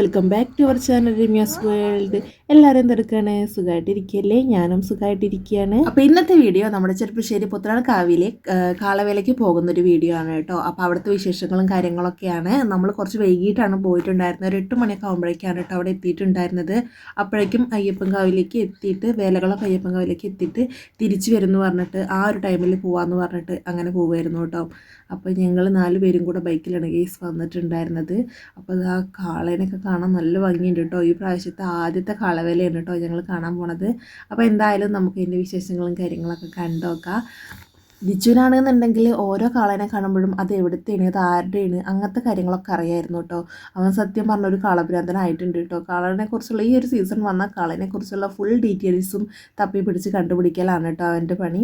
Welcome back to our channel Ramya's world എല്ലാവരും തിരക്കാണ്. സുഖമായിട്ടിരിക്കുകയല്ലേ ഞാനും സുഖമായിട്ടിരിക്കുകയാണ് അപ്പോൾ ഇന്നത്തെ വീഡിയോ നമ്മുടെ ചെറുപ്പശ്ശേരി പുത്രാണ് കാവിലെ കാളവേലയ്ക്ക് പോകുന്ന ഒരു വീഡിയോ ആണ് കേട്ടോ. അപ്പോൾ അവിടുത്തെ വിശേഷങ്ങളും കാര്യങ്ങളൊക്കെയാണ്. നമ്മൾ കുറച്ച് വൈകിട്ടാണ് പോയിട്ടുണ്ടായിരുന്നത്. ഒരു എട്ട് മണിയൊക്കെ ആകുമ്പോഴേക്കാണ് കേട്ടോ അവിടെ എത്തിയിട്ടുണ്ടായിരുന്നത്. അപ്പോഴേക്കും അയ്യപ്പൻ കാവിലേക്ക് എത്തിയിട്ട് വേലകളൊക്കെ അയ്യപ്പൻ കാവിലേക്ക് എത്തിയിട്ട് തിരിച്ചു വരുന്നു പറഞ്ഞിട്ട് ആ ഒരു ടൈമിൽ പോവാമെന്ന് പറഞ്ഞിട്ട് അങ്ങനെ പോവുമായിരുന്നു കേട്ടോ. അപ്പോൾ ഞങ്ങൾ നാല് പേരും കൂടെ ബൈക്കിലാണ് കേസ് വന്നിട്ടുണ്ടായിരുന്നത്. അപ്പോൾ ആ കാളേനൊക്കെ കാണാൻ നല്ല ഭംഗിയുണ്ട് കേട്ടോ ഈ പ്രാവശ്യത്തെ ആദ്യത്തെ കാളവേലയാണ് കേട്ടോ ഞങ്ങൾ കാണാൻ പോണത്. അപ്പോൾ എന്തായാലും നമുക്ക് ഇതിന്റെ വിശേഷങ്ങളും കാര്യങ്ങളൊക്കെ കണ്ടോക്കാം ബിജുവിനാണെന്നുണ്ടെങ്കിൽ ഓരോ കാളേനെ കാണുമ്പോഴും അത് എവിടുത്തെയാണ് അത് ആരുടെയാണ് അങ്ങനത്തെ കാര്യങ്ങളൊക്കെ അറിയായിരുന്നു കേട്ടോ അവൻ സത്യം പറഞ്ഞ ഒരു കാളഭ്രാന്തനായിട്ടുണ്ട് കേട്ടോ കാളനെ കുറിച്ചുള്ള ഈ ഒരു സീസൺ വന്ന കാളനെ കുറിച്ചുള്ള ഫുൾ ഡീറ്റെയിൽസും തപ്പി പിടിച്ച് കണ്ടുപിടിക്കലാണ് കേട്ടോ അവന്റെ പണി.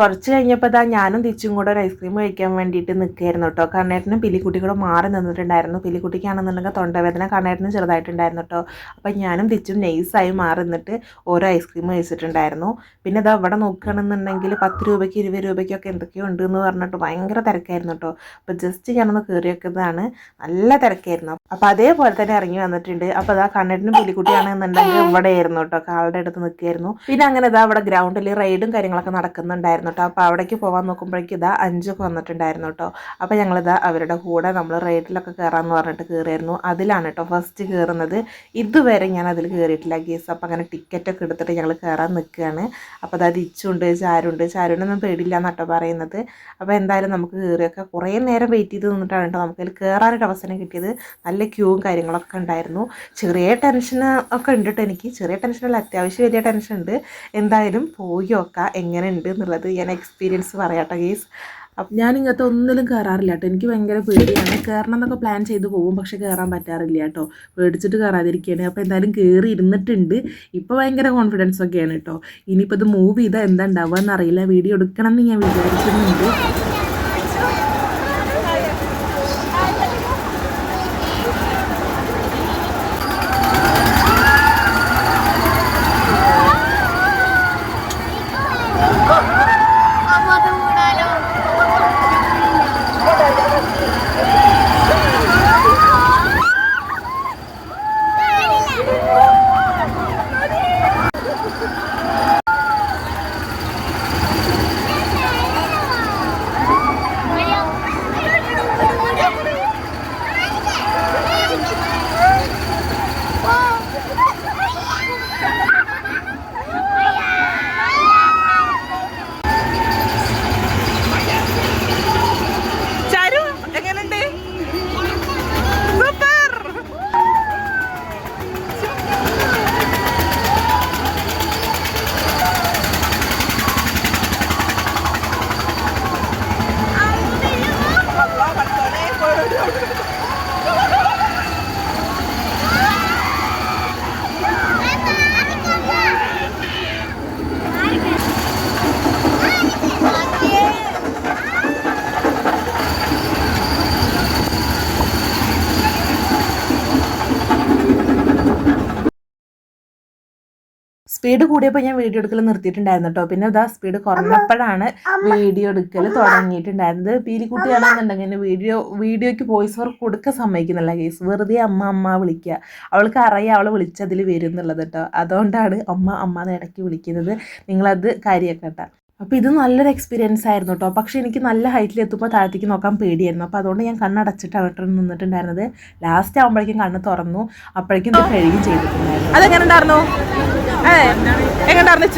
കുറച്ച് കഴിഞ്ഞപ്പോൾ ഇതാ ഞാനും തിരിച്ചും കൂടെ ഒരു ഐസ്ക്രീം കഴിക്കാൻ വേണ്ടിയിട്ട് നിൽക്കുകയായിരുന്നു കേട്ടോ കണ്ണേട്ടനും പിലിക്കുട്ടി കൂടെ മാറി നിന്നിട്ടുണ്ടായിരുന്നു. പിലിക്കുട്ടിക്കാണെന്നുണ്ടെങ്കിൽ തൊണ്ടവേദന കണ്ണേട്ടനും ചെറുതായിട്ടുണ്ടായിരുന്നു കേട്ടോ അപ്പം ഞാനും തിരിച്ചും നൈസായി മാറി നിന്നിട്ട് ഓരോ ഐസ്ക്രീം കഴിച്ചിട്ടുണ്ടായിരുന്നു. പിന്നെ ഇതാ ഇവിടെ നോക്കുകയാണെന്നുണ്ടെങ്കിൽ പത്ത് രൂപയ്ക്ക് ഇരുപത് രൂപയ്ക്കൊക്കെ എന്തൊക്കെയോ ഉണ്ട് എന്ന് പറഞ്ഞിട്ട് ഭയങ്കര തിരക്കായിരുന്നു കേട്ടോ അപ്പോൾ ജസ്റ്റ് ഞാനൊന്ന് കയറി വെക്കുന്നതാണ് നല്ല തിരക്കായിരുന്നു. അപ്പോൾ അതേപോലെ തന്നെ ഇറങ്ങി വന്നിട്ടുണ്ട്. അപ്പോൾ അതാ കണ്ണേട്ടനും പിലിക്കുട്ടിയാണെന്നുണ്ടെങ്കിൽ ഇവിടെ ആയിരുന്നു കേട്ടോ കാളുടെ അടുത്ത് നിൽക്കുകയായിരുന്നു. പിന്നെ അങ്ങനെ ഇതാ അവിടെ ഗ്രൗണ്ടിൽ റൈഡും കാര്യങ്ങളൊക്കെ നടക്കുന്നുണ്ടായിരുന്നു കേട്ടോ. അപ്പോൾ അവിടേക്ക് പോകാൻ നോക്കുമ്പോഴേക്കും ഇതാ അഞ്ചൊക്കെ വന്നിട്ടുണ്ടായിരുന്നു കേട്ടോ. അപ്പോൾ ഞങ്ങളിതാ അവരുടെ കൂടെ നമ്മൾ റൈഡിലൊക്കെ കയറാമെന്ന് പറഞ്ഞിട്ട് കയറിയായിരുന്നു അതിലാണ് കേട്ടോ ഫസ്റ്റ് കയറുന്നത് ഇതുവരെ ഞാൻ അതിൽ കയറിയിട്ടില്ല ഗീസ് അപ്പോൾ അങ്ങനെ ടിക്കറ്റൊക്കെ എടുത്തിട്ട് ഞങ്ങൾ കയറാൻ നിൽക്കുകയാണ് അപ്പോൾ അതായത് ഇച്ചുണ്ട് ചാരുണ്ട് ചാരുണ്ടൊന്നും പേടിയില്ല എന്നാട്ടോ പറയുന്നത്. അപ്പോൾ എന്തായാലും നമുക്ക് കയറിയൊക്കെ കുറേ നേരം വെയിറ്റ് ചെയ്ത് നിന്നിട്ടാണ് കേട്ടോ നമുക്കതിൽ കയറാനൊരു അവസരം കിട്ടിയത്. നല്ല ക്യൂവും കാര്യങ്ങളൊക്കെ ഉണ്ടായിരുന്നു. ചെറിയ ടെൻഷൻ ഒക്കെ ഉണ്ട് കേട്ടോ എനിക്ക്. ചെറിയ ടെൻഷനല്ല അത്യാവശ്യം വലിയ ടെൻഷൻ ഉണ്ട്. എന്തായാലും പോയി നോക്കാം എങ്ങനെയുണ്ട് എന്നുള്ളത്. ഞാൻ എക്സ്പീരിയൻസ് പറയാട്ടോ ഗീസ്. അപ്പം ഞാൻ ഇങ്ങനത്തെ ഒന്നിലും കയറാറില്ല കേട്ടോ. എനിക്ക് ഭയങ്കര പേടിയാണ്. കയറണം എന്നൊക്കെ പ്ലാൻ ചെയ്ത് പോകും പക്ഷെ കയറാൻ പറ്റാറില്ല കേട്ടോ. പേടിച്ചിട്ട് കയറാതിരിക്കുകയാണ് അപ്പോൾ എന്തായാലും കയറി ഇരുന്നിട്ടുണ്ട്. ഇപ്പോൾ ഭയങ്കര കോൺഫിഡൻസ് ഒക്കെയാണ് കേട്ടോ. ഇനിയിപ്പോൾ ഇത് മൂവ് ചെയ്താൽ എന്താ ഉണ്ടാവുക എന്നറിയില്ല വീഡിയോ എടുക്കണം എന്ന് ഞാൻ വിചാരിക്കുന്നുണ്ട് സ്പീഡ് കൂടിയപ്പോൾ ഞാൻ വീഡിയോ എടുക്കൽ നിർത്തിയിട്ടുണ്ടായിരുന്നു കേട്ടോ പിന്നെ ഇതാ സ്പീഡ് കുറഞ്ഞപ്പോഴാണ് വീഡിയോ എടുക്കൽ തുടങ്ങിയിട്ടുണ്ടായിരുന്നത്. പീലിക്കുട്ടിയാണെന്നുണ്ടെങ്കിൽ വീഡിയോ വീഡിയോക്ക് വോയിസ് വർക്ക് കൊടുക്കാൻ സമ്മതിക്കുന്നില്ല. കേസ് വെറുതെ അമ്മ അമ്മ വിളിക്കുക. അവൾക്ക് അറിയാം അവൾ വിളിച്ചതിൽ വരും എന്നുള്ളത് കേട്ടോ അതുകൊണ്ടാണ് അമ്മ അമ്മ എന്ന് ഇടയ്ക്ക് വിളിക്കുന്നത്. നിങ്ങളത് കാര്യമാക്കട്ടെ അപ്പോൾ ഇത് നല്ലൊരു എക്സ്പീരിയൻസ് ആയിരുന്നു കേട്ടോ പക്ഷേ എനിക്ക് നല്ല ഹൈറ്റിൽ എത്തുമ്പോൾ താഴത്തേക്ക് നോക്കാൻ പേടിയായിരുന്നു. അപ്പോൾ അതുകൊണ്ട് ഞാൻ കണ്ണടച്ചിട്ടാണ് കേട്ടോ നിന്നിട്ടുണ്ടായിരുന്നത്. ലാസ്റ്റ് ആകുമ്പോഴേക്കും കണ്ണ് തുറന്നു. അപ്പോഴേക്കും ഇത് കഴുകുകയും ചെയ്തിട്ടുണ്ടായിരുന്നു. അതെങ്ങനെ ഉണ്ടായിരുന്നു? ഏ എങ്ങനെ ഉണ്ടായിരുന്നു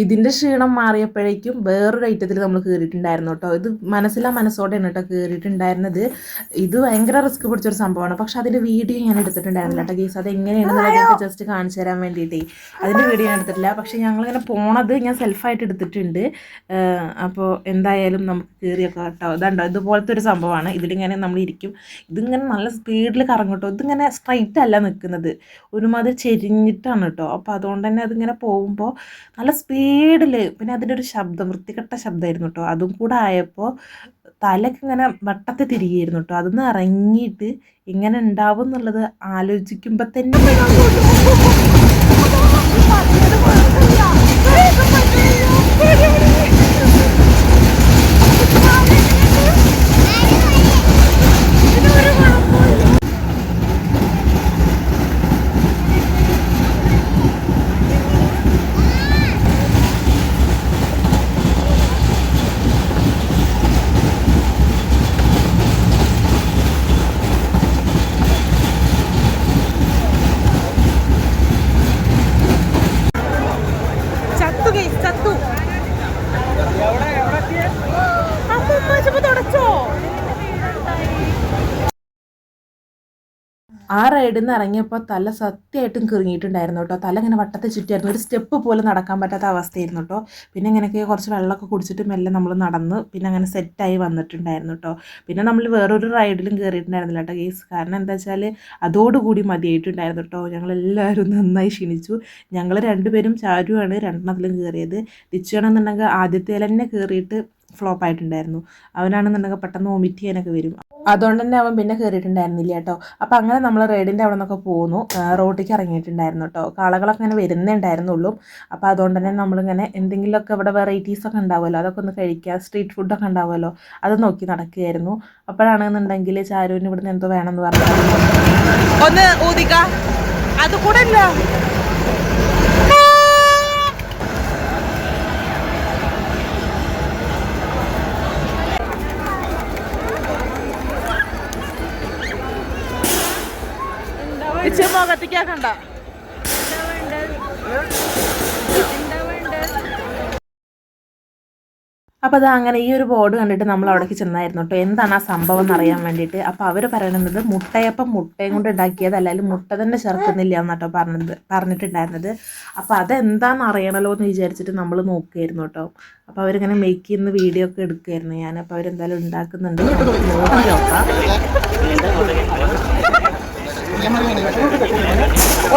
ഇതിന്റെ ക്ഷീണം മാറിയപ്പോഴേക്കും വേറൊരു ഐറ്റത്തിൽ നമ്മൾ കയറിയിട്ടുണ്ടായിരുന്നു കേട്ടോ. ഇത് മനസ്സിലാ മനസ്സോടെയാണ് കേട്ടോ കയറിയിട്ടുണ്ടായിരുന്നത് ഇത് ഭയങ്കര റിസ്ക് പിടിച്ചൊരു സംഭവമാണ്. പക്ഷെ അതിന്റെ വീഡിയോ ഞാൻ എടുത്തിട്ടുണ്ടായിരുന്നില്ല കേട്ടോ കേസ് അത് എങ്ങനെയാണെന്ന് ജസ്റ്റ് കാണിച്ചു തരാൻ വേണ്ടിയിട്ടേ. അതിന്റെ വീഡിയോ ഞാൻ എടുത്തിട്ടില്ല. പക്ഷെ ഞങ്ങളിങ്ങനെ പോണത് ഞാൻ സെൽഫായിട്ട് എടുത്തിട്ടുണ്ട്. അപ്പോൾ എന്തായാലും നമുക്ക് കയറിയൊക്കെ കേട്ടോ. ഇതുണ്ടോ ഇതുപോലത്തെ ഒരു സംഭവമാണ്. ഇതിലിങ്ങനെ നമ്മൾ ഇരിക്കും. ഇതിങ്ങനെ നല്ല സ്പീഡിൽ കറങ്ങും കേട്ടോ. ഇതിങ്ങനെ സ്ട്രൈറ്റ് അല്ല നിൽക്കുന്നത് ഒരുമാതിരി ചെരിഞ്ഞിട്ടാണ് കേട്ടോ. അപ്പോൾ അതുകൊണ്ട് തന്നെ അതിങ്ങനെ പോകുമ്പോൾ നല്ല സ്പീഡിൽ പിന്നെ അതിന്റെ ഒരു ശബ്ദം വൃത്തികെട്ട ശബ്ദമായിരുന്നു കേട്ടോ അതും കൂടെ ആയപ്പോൾ തലക്ക് ഇങ്ങനെ വട്ടത്തിൽ തിരികെയായിരുന്നു കേട്ടോ അതൊന്ന് ഇറങ്ങിയിട്ട് എങ്ങനെ ഉണ്ടാവും എന്നുള്ളത് ആലോചിക്കുമ്പോൾ തന്നെ ആ റൈഡിൽ നിന്ന് ഇറങ്ങിയപ്പോൾ തല സത്യമായിട്ടും കിറങ്ങിയിട്ടുണ്ടായിരുന്നു കേട്ടോ. തല ഇങ്ങനെ വട്ടത്തെ ചുറ്റിയായിരുന്നു. ഒരു സ്റ്റെപ്പ് പോലും നടക്കാൻ പറ്റാത്ത അവസ്ഥയായിരുന്നു കേട്ടോ. പിന്നെ ഇങ്ങനെയൊക്കെ കുറച്ച് വെള്ളമൊക്കെ കുടിച്ചിട്ട് മെല്ലെ നമ്മൾ നടന്ന് പിന്നെ അങ്ങനെ സെറ്റായി വന്നിട്ടുണ്ടായിരുന്നു കേട്ടോ. പിന്നെ നമ്മൾ വേറൊരു റൈഡിലും കയറിയിട്ടുണ്ടായിരുന്നില്ല കേട്ടോ കേസ് കാരണം എന്താ വെച്ചാൽ അതോടുകൂടി മതിയായിട്ടുണ്ടായിരുന്നു കേട്ടോ. ഞങ്ങളെല്ലാവരും നന്നായി ക്ഷീണിച്ചു. ഞങ്ങൾ രണ്ടുപേരും ചാരുവാണ് രണ്ടെണ്ണത്തിലും കയറിയത് തിച്ചുവാണെന്നുണ്ടെങ്കിൽ ആദ്യത്തെ തന്നെ കയറിയിട്ട് ഫ്ലോപ്പ് ആയിട്ടുണ്ടായിരുന്നു. അവനാണെന്നുണ്ടെങ്കിൽ പെട്ടെന്ന് വൊമിറ്റ് ചെയ്യാനൊക്കെ വരും. അതുകൊണ്ട് തന്നെ അവൻ പിന്നെ കയറിയിട്ടുണ്ടായിരുന്നില്ല കേട്ടോ. അപ്പോൾ അങ്ങനെ നമ്മൾ റൈഡിന്റെ അവിടെ നിന്നൊക്കെ പോന്നു. റോട്ടിലേക്ക് ഇറങ്ങിയിട്ടുണ്ടായിരുന്നു കേട്ടോ. കാളകളൊക്കെ ഇങ്ങനെ വരുന്നേ ഉണ്ടായിരുന്നുള്ളൂ. അപ്പോൾ അതുകൊണ്ട് തന്നെ നമ്മളിങ്ങനെ എന്തെങ്കിലുമൊക്കെ ഇവിടെ വെറൈറ്റീസ് ഒക്കെ ഉണ്ടാവുമല്ലോ. അതൊക്കെ ഒന്ന് കഴിക്കുക. സ്ട്രീറ്റ് ഫുഡൊക്കെ ഉണ്ടാവുമല്ലോ. അത് നോക്കി നടക്കുകയായിരുന്നു. അപ്പോഴാണെന്നുണ്ടെങ്കിൽ ചാരുവിന് ഇവിടുന്ന് എന്തോ വേണമെന്ന് പറഞ്ഞു ഒന്ന് ഊതിക്ക. അത് കൂടെ ഇച്ചിരി മുഖത്തേക്കാക്കണ്ട. അപ്പോൾ അത് അങ്ങനെ ഈ ഒരു ബോർഡ് കണ്ടിട്ട് നമ്മൾ അവിടേക്ക് ചെന്നായിരുന്നു കേട്ടോ എന്താണ് ആ സംഭവം എന്ന് അറിയാൻ വേണ്ടിയിട്ട്. അപ്പോൾ അവർ പറയുന്നത് മുട്ടയപ്പം മുട്ടയും കൊണ്ട് ഉണ്ടാക്കിയത് അല്ലെങ്കിൽ മുട്ട തന്നെ ചേർക്കുന്നില്ല എന്നാട്ടോ പറഞ്ഞത് പറഞ്ഞിട്ടുണ്ടായിരുന്നത്. അപ്പോൾ അതെന്താണെന്ന് അറിയണമല്ലോ എന്ന് വിചാരിച്ചിട്ട് നമ്മൾ നോക്കിയായിരുന്നു കേട്ടോ അപ്പോൾ അവരിങ്ങനെ മേക്ക് ചെയ്യുന്ന വീഡിയോ ഒക്കെ എടുക്കുമായിരുന്നു ഞാൻ. അപ്പോൾ അവരെന്തായാലും ഉണ്ടാക്കുന്നുണ്ട്. നോക്കാം.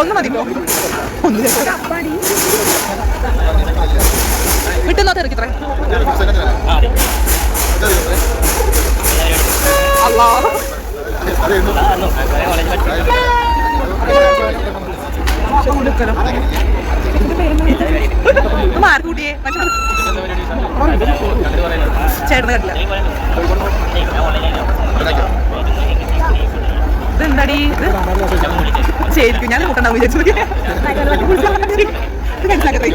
ഒന്ന് മതിക്കോ? ഒന്ന് വിട്ടുന്നോ തിരക്കിത്രേ അല്ലാ മാറി കൂട്ടിയേ. ചേട്ടന് കണ്ടില്ല. ഇതെന്താടി? ഇത് ശരിക്കും ഞാൻ മനസ്സിലാക്കട്ടെ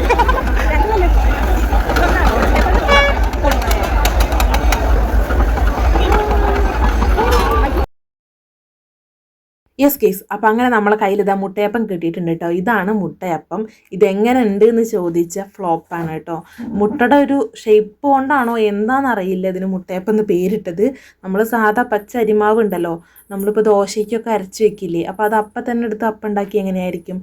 യെസ് കേസ് അപ്പം അങ്ങനെ നമ്മളെ കയ്യിൽ ഇതാ മുട്ടയപ്പം കിട്ടിയിട്ടുണ്ട് കേട്ടോ. ഇതാണ് മുട്ടയപ്പം. ഇതെങ്ങനെ ഉണ്ട് എന്ന് ചോദിച്ച ഫ്ലോപ്പാണ് കേട്ടോ. മുട്ടയുടെ ഒരു ഷേപ്പ് കൊണ്ടാണോ എന്താണെന്നറിയില്ല ഇതിന് മുട്ടയപ്പം എന്ന് പേരിട്ടത്. നമ്മൾ സാധാ പച്ച അരിമാവ് ഉണ്ടല്ലോ. നമ്മളിപ്പോൾ ദോശയ്ക്കൊക്കെ അരച്ച് വെക്കില്ലേ അപ്പോൾ അത് അപ്പം തന്നെ എടുത്ത് അപ്പം ഉണ്ടാക്കി എങ്ങനെയായിരിക്കും?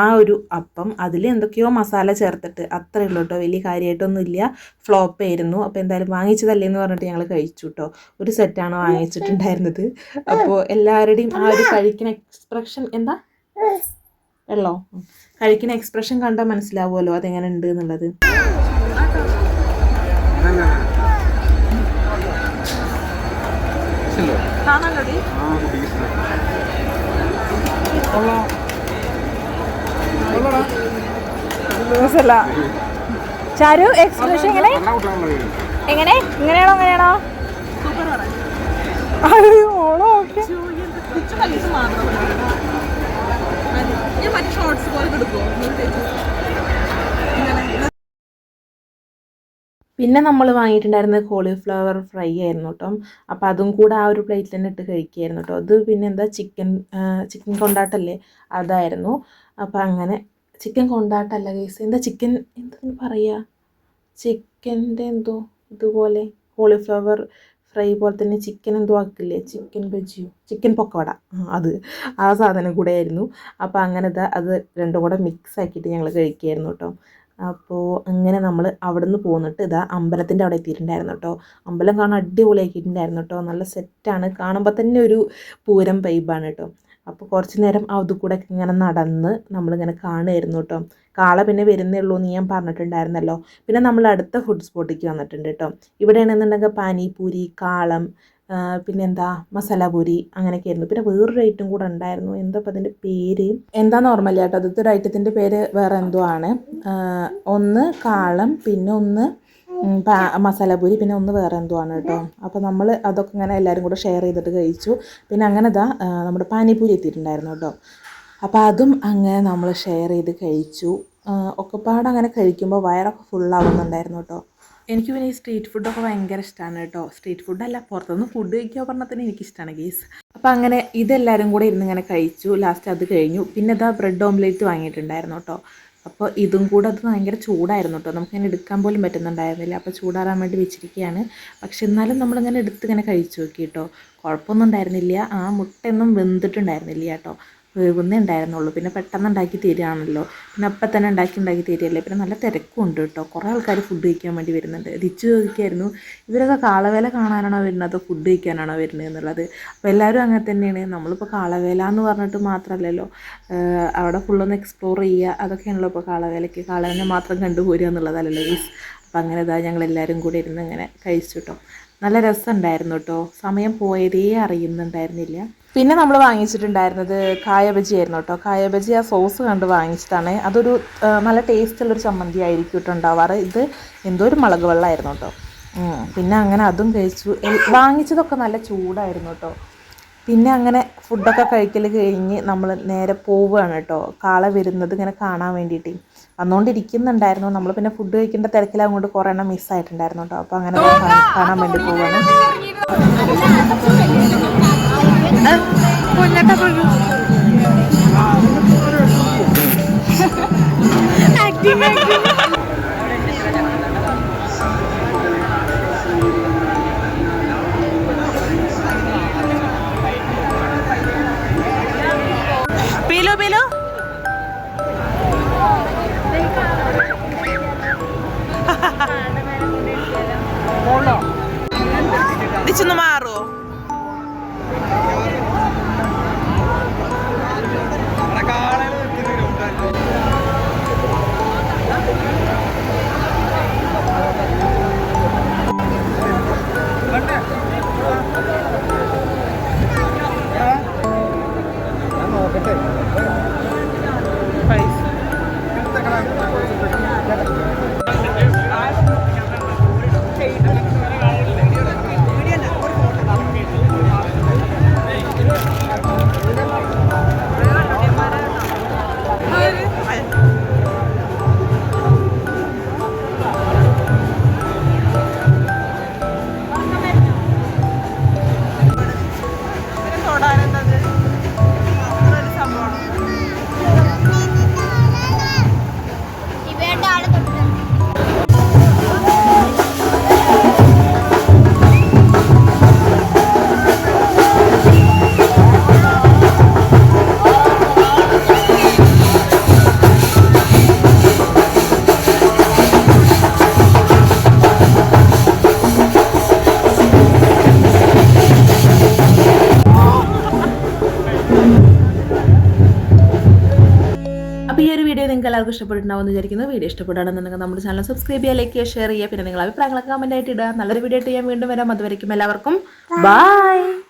ആ ഒരു അപ്പം അതിൽ എന്തൊക്കെയോ മസാല ചേർത്തിട്ട് അത്രയേ ഉള്ളൂ കേട്ടോ വലിയ കാര്യമായിട്ടൊന്നുമില്ല ഫ്ലോപ്പ് ആയിരുന്നു. അപ്പോൾ എന്തായാലും വാങ്ങിച്ചതല്ലേ എന്ന് പറഞ്ഞിട്ട് ഞങ്ങൾ കഴിച്ചു കേട്ടോ. ഒരു സെറ്റാണ് വാങ്ങിച്ചിട്ടുണ്ടായിരുന്നത്? അപ്പോൾ എല്ലാവരുടെയും ആ ഒരു കഴിക്കുന്ന എക്സ്പ്രഷൻ എന്താ? വെള്ളോ? കഴിക്കുന്ന എക്സ്പ്രഷൻ കണ്ടാൽ മനസ്സിലാവുമല്ലോ അതെങ്ങനെ ഉണ്ട് എന്നുള്ളത്. ചാരു എക്സ്പ്രഷൻ എങ്ങനെ? എങ്ങനെ? ഇങ്ങനെയാണോ അങ്ങനെയാണോ അയ്യോ, ഓളോ ഓക്കെ. ഞാൻ മറ്റേ ഷോർട്സ് പോലെ എടുക്കുമോ പിന്നെ നമ്മൾ വാങ്ങിയിട്ടുണ്ടായിരുന്നത് കോളിഫ്ലവർ ഫ്രൈ ആയിരുന്നു കേട്ടോ അപ്പോൾ അതും കൂടെ ആ ഒരു പ്ലേറ്റിൽ തന്നെ ഇട്ട് കഴിക്കുകയായിരുന്നു കേട്ടോ അത് പിന്നെ എന്താ ചിക്കൻ ചിക്കൻ കൊണ്ടാട്ടല്ലേ? അതായിരുന്നു. അപ്പോൾ അങ്ങനെ ചിക്കൻ കൊണ്ടാട്ടല്ല കേസ് എന്താ ചിക്കൻ എന്താ പറയുക ചിക്കന്റെ എന്തോ ഇതുപോലെ കോളിഫ്ലവർ ഫ്രൈ പോലെ തന്നെ ചിക്കൻ എന്തോ ആക്കില്ലേ? ചിക്കൻ ബജിയോ ചിക്കൻ പൊക്കവട ആ, അത്. ആ സാധനം കൂടെ ആയിരുന്നു. അപ്പോൾ അങ്ങനെ അത് രണ്ടും കൂടെ മിക്സ് ആക്കിയിട്ട് ഞങ്ങൾ കഴിക്കുകയായിരുന്നു കേട്ടോ അപ്പോൾ അങ്ങനെ നമ്മൾ അവിടെ നിന്ന് പോന്നിട്ട് ഇതാ അമ്പലത്തിന്റെ അവിടെ എത്തിയിട്ടുണ്ടായിരുന്നു കേട്ടോ. അമ്പലം കാണാൻ അടിപൊളിയാക്കിയിട്ടുണ്ടായിരുന്നു കേട്ടോ. നല്ല സെറ്റാണ് കാണുമ്പോൾ തന്നെ ഒരു പൂരം വൈബാണ് കേട്ടോ. അപ്പോൾ കുറച്ച് നേരം അത് കൂടെ ഇങ്ങനെ നടന്ന് നമ്മളിങ്ങനെ കാണുമായിരുന്നു കേട്ടോ. കാള പിന്നെ വരുന്നേ ഉള്ളൂ എന്ന് ഞാൻ പറഞ്ഞിട്ടുണ്ടായിരുന്നല്ലോ. പിന്നെ നമ്മൾ അടുത്ത ഫുഡ് സ്പോട്ടിലേക്ക് വന്നിട്ടുണ്ട് കേട്ടോ. ഇവിടെയാണെന്നുണ്ടെങ്കിൽ പാനിപൂരി കാളം പിന്നെന്താ? മസാല പൂരി അങ്ങനെയൊക്കെ ആയിരുന്നു പിന്നെ വേറൊരു ഐറ്റം കൂടെ ഉണ്ടായിരുന്നു. എന്താ അപ്പം അതിന്റെ പേര്? എന്താ ഓർമ്മയില്ല കേട്ടോ അതൊരു ഒരു ഐറ്റത്തിന്റെ പേര് വേറെ എന്തോ ആണ്. ഒന്ന് കാളം പിന്നെ ഒന്ന് ഉം, മസാല പൂരി പിന്നെ ഒന്ന് വേറെ എന്തോ ആണ് കേട്ടോ. അപ്പോൾ നമ്മൾ അതൊക്കെ ഇങ്ങനെ എല്ലാവരും കൂടെ ഷെയർ ചെയ്തിട്ട് കഴിച്ചു. പിന്നെ അങ്ങനെ ഇതാ നമ്മുടെ പാനിപൂരി എത്തിയിട്ടുണ്ടായിരുന്നു കേട്ടോ. അപ്പോൾ അതും അങ്ങനെ നമ്മൾ ഷെയർ ചെയ്ത് കഴിച്ചു. ഒക്കെപ്പാട് അങ്ങനെ കഴിക്കുമ്പോൾ വയറൊക്കെ ഫുള്ളാവുന്നുണ്ടായിരുന്നു കേട്ടോ. എനിക്ക് പിന്നെ ഈ സ്ട്രീറ്റ് ഫുഡൊക്കെ ഭയങ്കര ഇഷ്ടമാണ് കേട്ടോ. സ്ട്രീറ്റ് ഫുഡല്ല പുറത്തുനിന്ന് ഫുഡ് കഴിക്കുക പറഞ്ഞാൽ തന്നെ എനിക്കിഷ്ടമാണ് ഗീസ് അപ്പോൾ അങ്ങനെ ഇതെല്ലാവരും കൂടെ ഇരുന്ന് ഇങ്ങനെ കഴിച്ചു. ലാസ്റ്റ് അത് കഴിഞ്ഞു. പിന്നെ ഇതാ ബ്രെഡ് ഓംലേറ്റ് വാങ്ങിയിട്ടുണ്ടായിരുന്നു കേട്ടോ. അപ്പോൾ ഇതും കൂടെ അത് ഭയങ്കര ചൂടായിരുന്നു കേട്ടോ. നമുക്കിങ്ങനെ എടുക്കാൻ പോലും പറ്റുന്നുണ്ടായിരുന്നില്ല. അപ്പോൾ ചൂടാറാൻ വേണ്ടി വെച്ചിരിക്കുകയാണ്. പക്ഷെ എന്നാലും നമ്മളിങ്ങനെ എടുത്ത് ഇങ്ങനെ കഴിച്ചു നോക്കി കേട്ടോ. കുഴപ്പമൊന്നും ഉണ്ടായിരുന്നില്ല. ആ മുട്ടയൊന്നും വെന്തിട്ടുണ്ടായിരുന്നില്ല കേട്ടോ. വേവുന്നേ ഉണ്ടായിരുന്നുള്ളൂ. പിന്നെ പെട്ടെന്ന് ഉണ്ടാക്കി തരികയാണല്ലോ. പിന്നെ അപ്പം തന്നെ ഉണ്ടാക്കി ഉണ്ടാക്കി തരികയല്ലേ? പിന്നെ നല്ല തിരക്കും ഉണ്ട് കേട്ടോ. കുറേ ആൾക്കാർ ഫുഡ് കഴിക്കാൻ വേണ്ടി വരുന്നുണ്ട്. തിരിച്ചു ചോദിക്കായിരുന്നു ഇവരൊക്കെ കാളവേല കാണാനാണോ വരുന്നത് ഫുഡ് കഴിക്കാനാണോ വരുന്നത് എന്നുള്ളത്? അപ്പോൾ എല്ലാവരും അങ്ങനെ തന്നെയാണ്. നമ്മളിപ്പോൾ കാളവേല എന്ന് പറഞ്ഞിട്ട് മാത്രമല്ലല്ലോ. അവിടെ ഫുള്ളൊന്ന് എക്സ്പ്ലോർ ചെയ്യുക. അതൊക്കെയാണല്ലോ ഇപ്പോൾ കാളവേലയ്ക്ക്. കാളവേല മാത്രം കണ്ടുപോരുക എന്നുള്ളതല്ലല്ലോ ഗീസ് അപ്പം അങ്ങനെ ഇതാ ഞങ്ങൾ എല്ലാവരും കൂടി ഇരുന്ന് ഇങ്ങനെ കഴിച്ചു കേട്ടോ. നല്ല രസമുണ്ടായിരുന്നു കേട്ടോ. സമയം പോയതേ അറിയുന്നുണ്ടായിരുന്നില്ല. പിന്നെ നമ്മൾ വാങ്ങിച്ചിട്ടുണ്ടായിരുന്നത് കായബജി ആയിരുന്നു കേട്ടോ. കായബജി ആ സോസ് കണ്ട് വാങ്ങിച്ചതാണ്. അതൊരു നല്ല ടേസ്റ്റുള്ളൊരു ചമ്മന്തി ആയിരിക്കും കേട്ടോ ഉണ്ടാവാറ്. ഇത് എന്തോ ഒരു മുളക് വെള്ളമായിരുന്നു കേട്ടോ. പിന്നെ അങ്ങനെ അതും കഴിച്ചു. വാങ്ങിച്ചതൊക്കെ നല്ല ചൂടായിരുന്നു കേട്ടോ. പിന്നെ അങ്ങനെ ഫുഡൊക്കെ കഴിക്കൽ കഴിഞ്ഞ് നമ്മൾ നേരെ പോവുകയാണ് കേട്ടോ. കാള വരുന്നത് ഇങ്ങനെ കാണാൻ വേണ്ടിയിട്ട്. വന്നുകൊണ്ടിരിക്കുന്നുണ്ടായിരുന്നു നമ്മൾ പിന്നെ ഫുഡ് കഴിക്കേണ്ട തിരക്കിൽ അങ്ങോട്ട് കുറേ എണ്ണം മിസ്സായിട്ടുണ്ടായിരുന്നു കേട്ടോ. അപ്പോൾ അങ്ങനെ കാണാൻ വേണ്ടി പോവുകയാണ് പീലു എല്ലാവർക്കും ഇഷ്ടപ്പെട്ടിട്ടുണ്ടാവും എന്ന് വിചാരിക്കുന്നു. വീഡിയോ ഇഷ്ടപ്പെടുകയാണെന്നുണ്ടെങ്കിൽ നമ്മുടെ ചാനൽ സബ്സ്ക്രൈബ് ചെയ്യുക ലൈക്ക് ചെയ്യുക ഷെയർ ചെയ്യുക പിന്നെ നിങ്ങൾ അഭിപ്രായങ്ങളൊക്കെ കമന്റ് ആയിട്ട് ഇടുക. നല്ലൊരു വീഡിയോ ആയിട്ട് ഞാൻ വീണ്ടും വരാം. അതുവരേക്കും എല്ലാവർക്കും. ബൈ